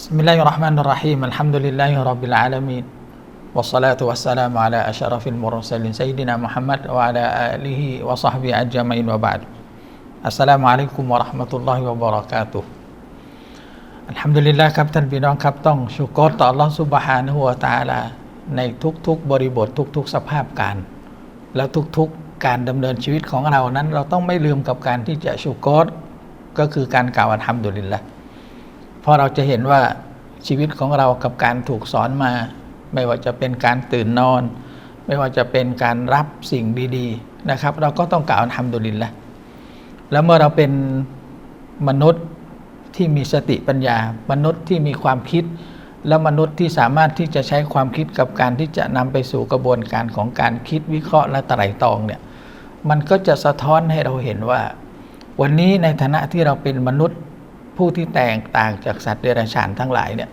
بسم الله الرحمن الرحيم الحمد لله رب العالمين والصلاة والسلام على أشرف المرسلين سيدنا محمد وعلى آله وصحبه أجمعين وبعد السلام عليكم ورحمة الله وبركاته อัลฮัมดุลิลละครับท่านพี่น้องครับต้องชุกรต่อ Allah سبحانه และ تعالى ในทุกๆบริบททุกๆ สภาพการ แล้วทุกๆการดำเนินชีวิตของเรานั้น เราต้องไม่ลืมกับการที่จะชุกรก็คือการกล่าวอัลฮัมดุลิลละ เพราะเราจะเห็นว่าชีวิตของเรากับการถูกสอนมา ไม่ว่าจะเป็นการตื่นนอน ไม่ว่าจะเป็นการรับสิ่งดีๆนะครับ เราก็ต้องกล่าวอัลฮัมดุลิลละแล้วเมื่อเราเป็นมนุษย์ที่มีสติปัญญา มนุษย์ที่มีความคิด และมนุษย์ที่สามารถที่จะใช้ความคิดกับการที่จะนำไปสู่กระบวนการของการคิดวิเคราะห์และไตร่ตรองเนี่ยมันก็จะสะท้อนให้เราเห็นว่า วันนี้ในฐานะที่เราเป็นมนุษย์ ผู้ที่แตกต่างจากสัตว์เดรัจฉานทั้งหลายเนี่ย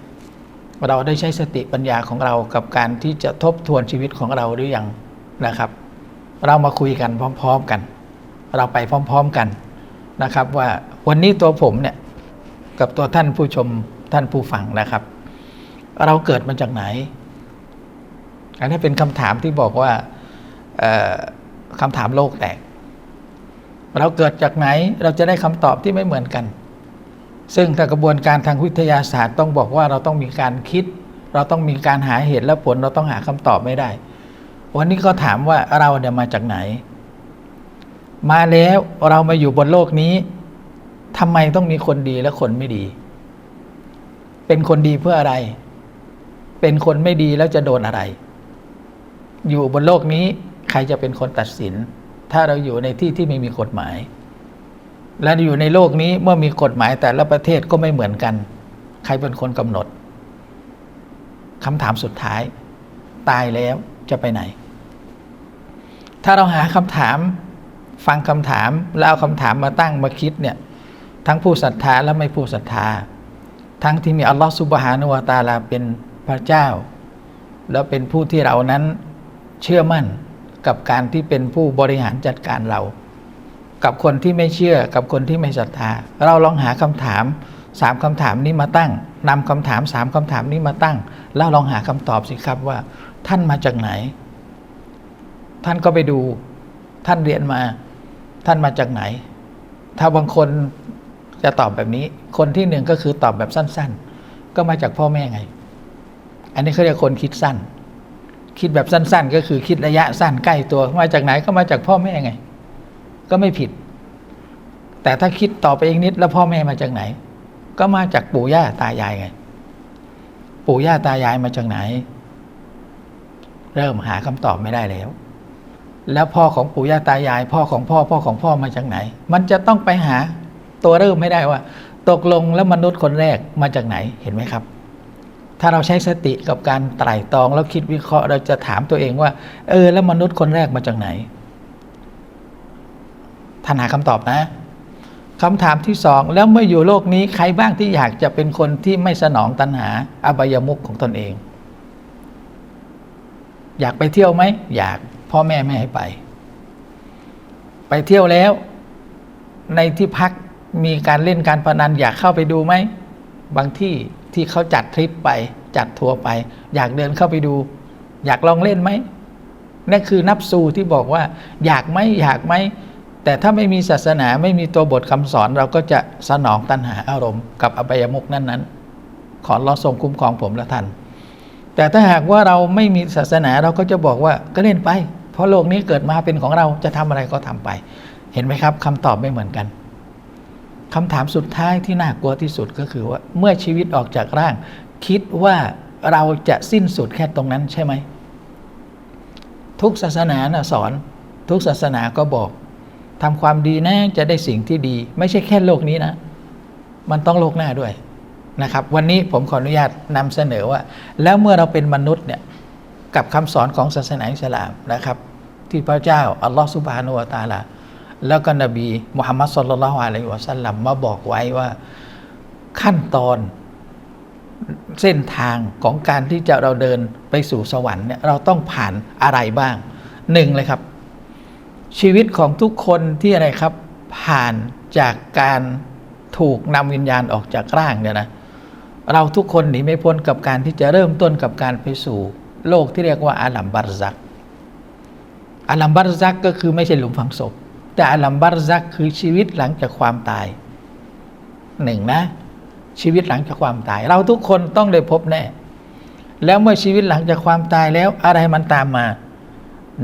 เราได้ใช้สติปัญญาของเรากับการที่จะทบทวนชีวิตของเราหรือยังนะครับ เรามาคุยกันพร้อม ๆกัน เราไปพร้อม ๆกันนะครับ ว่าวันนี้ตัวผมเนี่ยกับตัวท่านผู้ชมท่านผู้ฟังนะครับ เราเกิดมาจากไหน อันนี้เป็นคำถามที่บอกว่าคำถามโลกแตก เราเกิดจากไหนเราจะได้คำตอบที่ไม่เหมือนกัน ซึ่งถ้ากระบวนการทางวิทยาศาสตร์ต้องบอกว่าเราต้องมีการคิด เราต้องมีการหาเหตุและผลเราต้องหาคำตอบไม่ได้ วันนี้ก็ถามว่าเราเนี่ยมาจากไหน มาแล้วเรามาอยู่บนโลกนี้ทำไมต้องมีคนดีและคนไม่ดี เป็นคนดีเพื่ออะไร เป็นคนไม่ดีแล้วจะโดนอะไร อยู่บนโลกนี้ใครจะเป็นคนตัดสิน ถ้าเราอยู่ในที่ที่ไม่มีกฎหมาย และอยู่ในโลกนี้เมื่อมีกฎหมายแต่ละประเทศก็ไม่เหมือนกัน ใครเป็นคนกำหนดคำถามสุดท้าย ตายแล้วจะไปไหน ถ้าเราหาคำถาม ฟังคำถาม แล้วเอาคำถามมาตั้งมาคิดเนี่ยทั้งผู้ศรัทธาและไม่ผู้ศรัทธา ทั้งที่มีอัลลอฮฺสุบฮานุวาตาลาเป็นพระเจ้า แล้วเป็นผู้ที่เรานั้นเชื่อมั่นกับการที่เป็นผู้บริหารจัดการเรา กับคนที่ไม่เชื่อกับคนที่ไม่ศรัทธา เราลองหาคำถามสามคำถามนี้มาตั้งนำคำถามสามคำถามนี้มาตั้ง แล้วลองหาคำตอบสิครับว่า ท่านมาจากไหน ท่านก็ไปดู ท่านเรียนมา ท่านมาจากไหน ถ้าบางคนจะตอบแบบนี้ คนที่หนึ่งก็คือตอบแบบสั้น ๆ ก็มาจากพ่อแม่ไง อันนี้เขาเรียกคนคิดสั้น คิดแบบสั้น ๆ ก็คือคิดระยะสั้นใกล้ตัว มาจากไหนก็มาจากพ่อแม่ไง ก็ไม่ผิด แต่ถ้าคิดต่อไปอีกนิดแล้วพ่อแม่มาจากไหน ก็มาจากปู่ย่าตายายไง ปู่ย่าตายายมาจากไหน เริ่มหาคำตอบไม่ได้แล้ว แล้วพ่อของปู่ย่าตายาย พ่อของพ่อ พ่อของพ่อมาจากไหน มันจะต้องไปหาตัวเริ่มไม่ได้ว่า ตกลงแล้วมนุษย์คนแรกมาจากไหนเห็นไหมครับถ้าเราใช้สติกับการไตร่ตรองแล้วคิดวิเคราะห์เราจะถามตัวเองว่า เออ แล้วมนุษย์คนแรกมาจากไหน ท่านหาคำตอบนะคำถามที่สองแล้วเมื่ออยู่โลกนี้ใครบ้างที่อยากจะเป็นคนที่ไม่สนองตัณหาอบายมุขของตนเอง อยากไปเที่ยวไหมอยากพ่อแม่ไม่ให้ไป ไปเที่ยวแล้ว ในที่พักมีการเล่นการพนันอยากเข้าไปดูไหมบางที่ที่เขาจัดทริปไป จัดทัวร์ไป อยากเดินเข้าไปดู อยากลองเล่นไหมนั่นคือนับสูที่บอกว่า อยากไหมอยากไหม แต่ถ้าไม่มีศาสนาไม่มีตัวบทคำสอนเราก็จะสนองตัณหาอารมณ์กับอบายมุกนั้นนั้นขอรอทรงคุ้มครองผมและท่านแต่ถ้าหากว่าเราไม่มีศาสนาเราก็จะบอกว่าก็เล่นไป เพราะโลกนี้เกิดมาเป็นของเราจะทำอะไรก็ทำไป เห็นไหมครับคำตอบไม่เหมือนกันคำถามสุดท้ายที่น่ากลัวที่สุดก็คือว่าเมื่อชีวิตออกจากร่าง คิดว่าเราจะสิ้นสุดแค่ตรงนั้นใช่ไหมทุกศาสนานะสอน ทุกศาสนาก็บอก ทำความดีนะจะได้สิ่งที่ดี ไม่ใช่แค่โลกนี้นะ มันต้องโลกหน้าด้วยนะครับ วันนี้ผมขออนุญาตนำเสนอว่า แล้วเมื่อเราเป็นมนุษย์เนี่ยกับคำสอนของศาสนาอิสลามนะครับ ที่พระเจ้าอัลลอฮฺสุบฮานุวะตาลาแล้วก็นบีมุฮัมมัดสุลลัลฮวอะลัยวะสัลลัมมาบอกไว้ว่าขั้นตอนเส้นทางของการที่จะเราเดินไปสู่สวรรค์เนี่ยเราต้องผ่านอะไรบ้างหนึ่งเลยครับ ชีวิตของทุกคนที่อะไรครับ ผ่านจากการถูกนำวิญญาณออกจากร่างเนี่ยนะเราทุกคนหนีไม่พ้นกับการที่จะเริ่มต้นกับการไปสู่ โลกที่เรียกว่าอาลัมบารซักอาลัมบารซักก็คือไม่ใช่หลุมฝังศพ แต่อาลัมบารซักคือชีวิตหลังจากความตายหนึ่งนะ ชีวิตหลังจากความตาย เราทุกคนต้องได้พบแน่ แล้วเมื่อชีวิตหลังจากความตายแล้วอะไรมันตามมา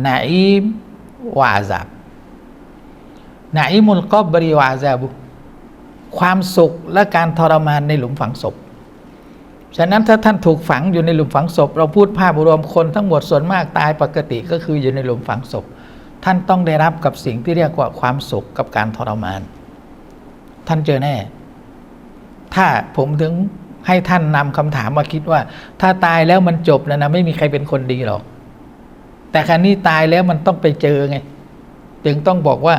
นาอิม วาซาบนาอิมุลกอบรีวาซาบุความสุขและการทรมานในหลุมฝังศพ ฉะนั้นถ้าท่านถูกฝังอยู่ในหลุมฝังศพ เราพูดภาพรวมคนทั้งหมดส่วนมากตายปกติก็คืออยู่ในหลุมฝังศพ ท่านต้องได้รับกับสิ่งที่เรียกว่าความสุขกับการทรมาน ท่านเจอแน่ ถ้าผมถึงให้ท่านนำคำถามมาคิดว่า ถ้าตายแล้วมันจบแล้วนะไม่มีใครเป็นคนดีหรอก แต่ครั้นี้ตายแล้วมันต้องไปเจอไง จึงต้องบอกว่า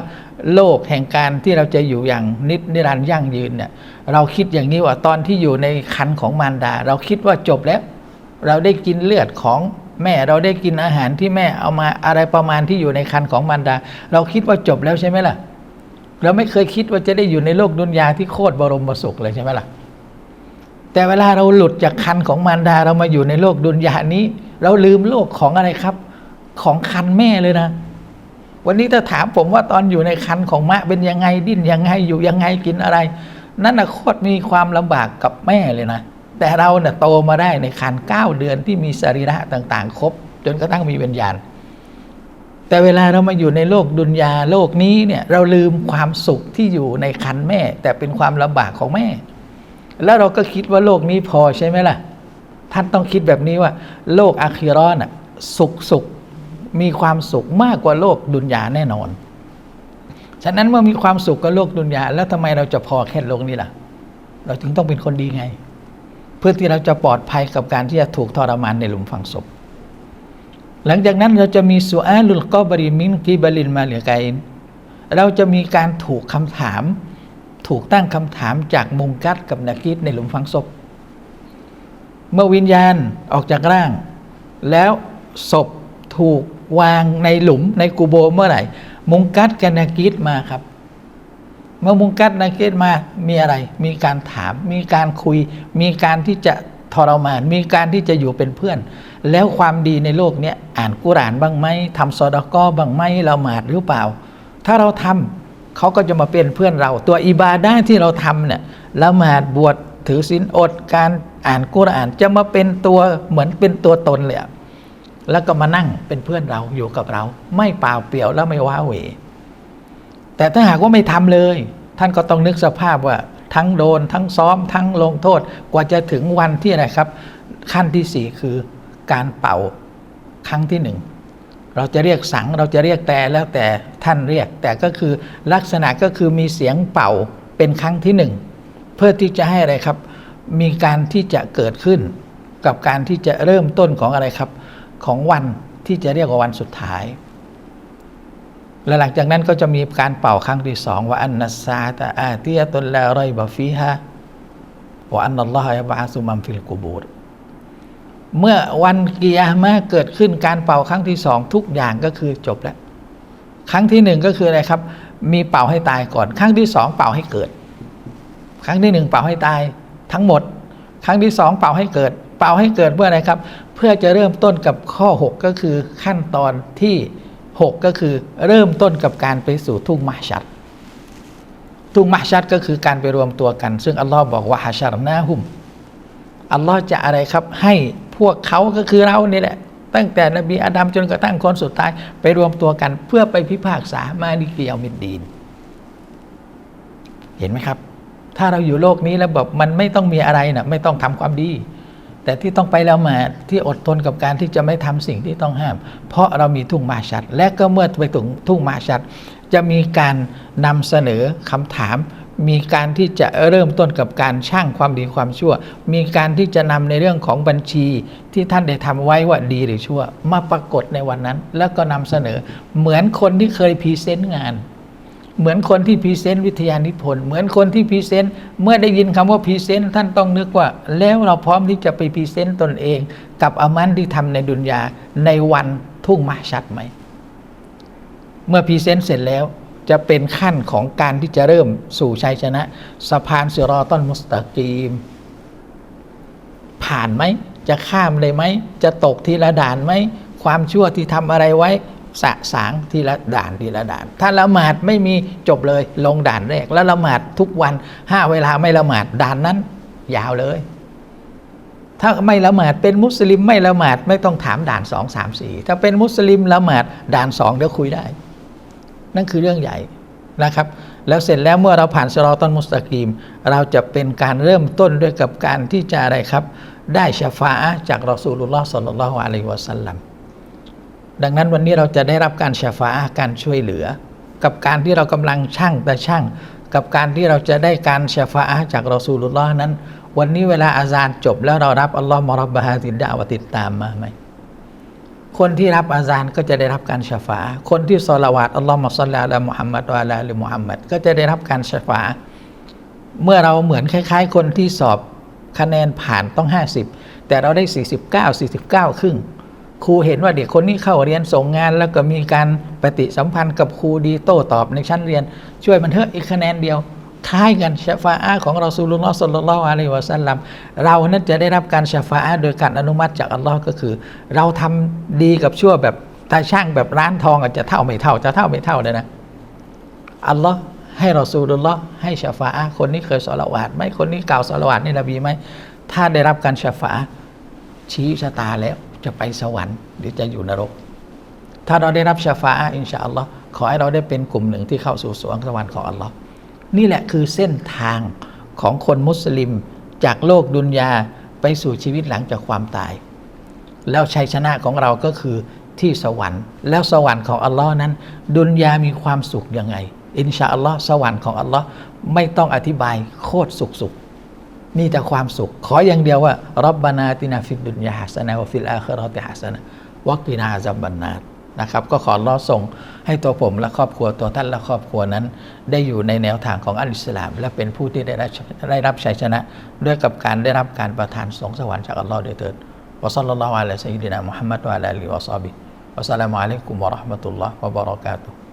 โลกแห่งการที่เราจะอยู่อย่างนิดนิรันด์ยั่งยืนเนี่ยเราคิดอย่างนี้ว่าตอนที่อยู่ในคันของมารดา เราคิดว่าจบแล้ว เราได้กินเลือดของแม่เราได้กินอาหารที่แม่เอามาอะไรประมาณที่อยู่ในคันของมารดา เราคิดว่าจบแล้วใช่ไหมล่ะ เราไม่เคยคิดว่าจะได้อยู่ในโลกดุนยาที่โคตรบรมสุขเลยใช่ไหมล่ะ แต่เวลาเราหลุดจากคันของมารดาเรามาอยู่ในโลกดุนยานี้ เราลืมโลกของอะไรครับ ของคันแม่เลยนะ วันนี้ถ้าถามผมว่าตอนอยู่ในคันของมะเป็นยังไงดิ้นยังไงอยู่ยังไงกินอะไร นั่นนะโคตรมีความลำบากกับแม่เลยนะ แต่เราเนี่ยโตมาได้ในคันเก้าเดือนที่มีสรีระต่างๆ ครบ จนกระทั่งมีวิญญาณ แต่เวลาเรามาอยู่ในโลกดุนยาโลกนี้เนี่ยเราลืมความสุขที่อยู่ในคันแม่ แต่เป็นความลำบากของแม่ แล้วเราก็คิดว่าโลกนี้พอใช่ไหมล่ะท่านต้องคิดแบบนี้ว่า โลกอาคิรอนน่ะสุขสุข มีความสุขมากกว่าโลกดุนยาแน่นอน ฉะนั้นเมื่อมีความสุขกับโลกดุนยาแล้วทำไมเราจะพอแค่โลกนี้ล่ะ เราจึงต้องเป็นคนดีไง เพื่อที่เราจะปลอดภัยกับการที่จะถูกทรมานในหลุมฝังศพ หลังจากนั้นเราจะมีสุอาลุลกอบริมินกิบลินมาเหลือไกนเราจะมีการถูกคำถาม ถูกตั้งคำถามจากมุงกัดกับนากิดในหลุมฝังศพ เมื่อวิญญาณออกจากร่าง แล้วศพถูก วางในหลุมในกูโบเมื่อไหร่ มุงกัดกับนากิดมาครับ เมื่อมุงกัดนากิดมามีอะไร มีการถาม มีการคุย มีการที่จะทรมาน มีการที่จะอยู่เป็นเพื่อน แล้วความดีในโลกเนี้ยอ่านกุรานบ้างไหมทำซอดากอบ้างไหมละหมาดหรือเปล่า ถ้าเราทำเขาก็จะมาเป็นเพื่อนเรา ตัวอิบาดาที่เราทำเนี่ยละหมาดบวชถือศีลอดการอ่านกุรานจะมาเป็นตัวเหมือนเป็นตัวตนเลยอะ แล้วก็มานั่งเป็นเพื่อนเราอยู่กับเรา ไม่เปล่าเปลี่ยวแล้วไม่ว้าเหวแต่ถ้าหากว่าไม่ทำเลย ท่านก็ต้องนึกสภาพว่าทั้งโดน ทั้งซ้อม ทั้งลงโทษกว่าจะถึงวันที่อะไรครับ ขั้นที่สี่คือการเป่าครั้งที่หนึ่งเราจะเรียกสังเราจะเรียกแต่แล้วแต่ท่านเรียก แต่ก็คือลักษณะก็คือมีเสียงเป่าเป็นครั้งที่หนึ่งเพื่อที่จะให้อะไรครับ มีการที่จะเกิดขึ้น กับการที่จะเริ่มต้นของอะไรครับ ของวันที่จะเรียกว่าวันสุดท้าย และหลังจากนั้นก็จะมีการเป่าครั้งที่สองว่าอันนัสซาตะอาติยะตุลลารบะฟีฮะว่าอันนัลลอฮฺยบะอาซุมัมฟิลกูบูรเมื่อวันกิยามะเกิดขึ้นการเป่าครั้งที่สองทุกอย่างก็คือจบแล้ว ครั้งที่หนึ่งก็คืออะไรครับ มีเป่าให้ตายก่อน ครั้งที่สองเป่าให้เกิด ครั้งที่หนึ่งเป่าให้ตายทั้งหมด ครั้งที่สองเป่าให้เกิด เป่าให้เกิดเพื่ออะไรครับ เพื่อจะเริ่มต้นกับข้อ 6 ก็คือขั้นตอนที่ 6 ก็คือเริ่มต้นกับการไปสู่ทุ่งมหชัด ทุ่งมหชัดก็คือการไปรวมตัวกัน ซึ่งอัลลอฮ์บอกว่าฮาชารนาหุมอัลลอฮ์จะอะไรครับให้พวกเขาก็คือเรานี่แหละ ตั้งแต่นบีอาดัมจนกระทั่งคนสุดท้าย ไปรวมตัวกันเพื่อไปพิพากษามาดิกียามิดดีน เห็นไหมครับ ถ้าเราอยู่โลกนี้แล้วแบบมันไม่ต้องมีอะไรนะไม่ต้องทำความดี แต่ที่ต้องไปและหมาที่อดทนกับการที่จะไม่ทำสิ่งที่ต้องห้าม เพราะเรามีทุ่งมาชัด และก็เมื่อไปถึงทุ่งมาชัด จะมีการนำเสนอคำถาม มีการที่จะเริ่มต้นกับการช่างความดีความชั่ว มีการที่จะนำในเรื่องของบัญชีที่ท่านได้ทำไว้ว่าดีหรือชั่ว มาปรากฏในวันนั้น แล้วก็นำเสนอเหมือนคนที่เคยพรีเซนต์งาน เหมือนคนที่พรีเซนต์วิทยานิพนธ์เหมือนคนที่พรีเซนต์เมื่อได้ยินคำว่าพรีเซนต์ท่านต้องนึกว่า แล้วเราพร้อมที่จะไปพรีเซนต์ตนเอง กับอามันที่ทำในดุนยาในวันทุ่งมาชัดไหม เมื่อพรีเซนต์เสร็จแล้วจะเป็นขั้นของการที่จะเริ่มสู่ชัยชนะ สะพานสิรอต้นมุสตะกีม ผ่านไหม จะข้ามเลยไหม จะตกทีละด่านไหม ความชั่วที่ทำอะไรไว้ สะสางทีละด่านทีละด่าน ถ้าละหมาดไม่มีจบเลยลงด่านแรก แล้วละหมาดทุกวันห้าเวลาไม่ละหมาดด่านนั้น ยาวเลย ถ้าไม่ละหมาดเป็นมุสลิมไม่ละหมาดไม่ต้องถามด่านสองสามสี่ถ้าเป็นมุสลิมละหมาดด่านสองเดี๋ยวคุยได้ นั่นคือเรื่องใหญ่นะครับแล้วเสร็จแล้วเมื่อเราผ่านสรอตอนมุสตะกีม เราจะเป็นการเริ่มต้นด้วยกับการที่จะอะไรครับ ได้ชาฟาจากรอสูลุลลอฮ์สัลลัลลอฮุอะลัยฮิวะสัลลัม ดังนั้นวันนี้เราจะได้รับการชาฟาการช่วยเหลือ กับการที่เรากำลังช่างแต่ช่าง กับการที่เราจะได้การชาฟาจากรอสูลุลลอฮ์นั้น วันนี้เวลาอาซานจบแล้วเรารับอัลลอฮ์มอรับบะฮาติดดาวติดตามมาไหมคนที่รับอาซานก็จะได้รับการชาฟา คนที่สละวาดอัลลอฮ์มะซัลลัลลอฮุมุฮัมมัดวะอะลาลิมุฮัมมัดก็จะได้รับการชาฟา เมื่อเราเหมือนคล้าย ๆ คนที่สอบคะแนนผ่านต้อง 50 แต่เราได้ 49 49 ครึ่ง ครูเห็นว่าเด็กคนนี้เข้าเรียนส่งงาน แล้วก็มีการปฏิสัมพันธ์กับครูดีโต้ตอบในชั้นเรียน ช่วยมันเถอะอีกคะแนนเดียวคล้ายกันชฟาอะของเราซูลุลลอฮ์สัลลัลลอฮุอะลัยวะสัลลัมเรานั้นจะได้รับการชฟาอะโดยการอนุมัติจากอัลลอฮ์ก็คือ เราทำดีกับชั่วแบบตาช่างแบบร้านทองอาจจะเท่าไม่เท่าจะเท่าไม่เท่าเลยนะอัลลอฮ์ให้เรอซูลุลลอฮ์ให้ชฟาอะคนนี้เคยสละวาดไหมคนนี้กล่าวสละวาดในนบีไหมถ้าได้รับการชฟาอะชี้ชะตาแล้ว จะไปสวรรค์หรือจะอยู่นรก ถ้าเราได้รับชาฟาอินชาอัลลอฮ์ขอให้เราได้เป็นกลุ่มหนึ่งที่เข้าสู่สวงสวรรค์ของอัลลอฮ์นี่แหละคือเส้นทางของคนมุสลิม จากโลกดุนยาไปสู่ชีวิตหลังจากความตาย แล้วชัยชนะของเราก็คือที่สวรรค์ แล้วสวรรค์ของอัลลอฮ์นั้น ดุนยามีความสุขยังไง อินชาอัลลอฮ์สวรรค์ของอัลลอฮ์ไม่ต้องอธิบายโคตรสุขสุข มีแต่ความสุข ขออย่างเดียวว่ารับบานาตินาฟิดดุนยาฮัสนะวฟิลอาคราติฮัสนะวักินาอาซับบันนาตนะครับ ก็ขอรอส่งให้ตัวผมและครอบครัวตัวท่านและครอบครัวนั้น ได้อยู่ในแนวทางของอัลอิสลาม และเป็นผู้ที่ได้รับได้รับชัยชนะ ด้วยกับการได้รับการประทานสงสวรรค์จากอัลลอฮ์โดยเถิดวะซัลลัลลอฮุอะลัยฮิวะซัลลัมมุฮัมมัดวะอะลาลิฮิวะซอบิวะสสลามุอะลัยกุมวะเราะห์มะตุลลอฮ์วะบะเราะกาตุฮ์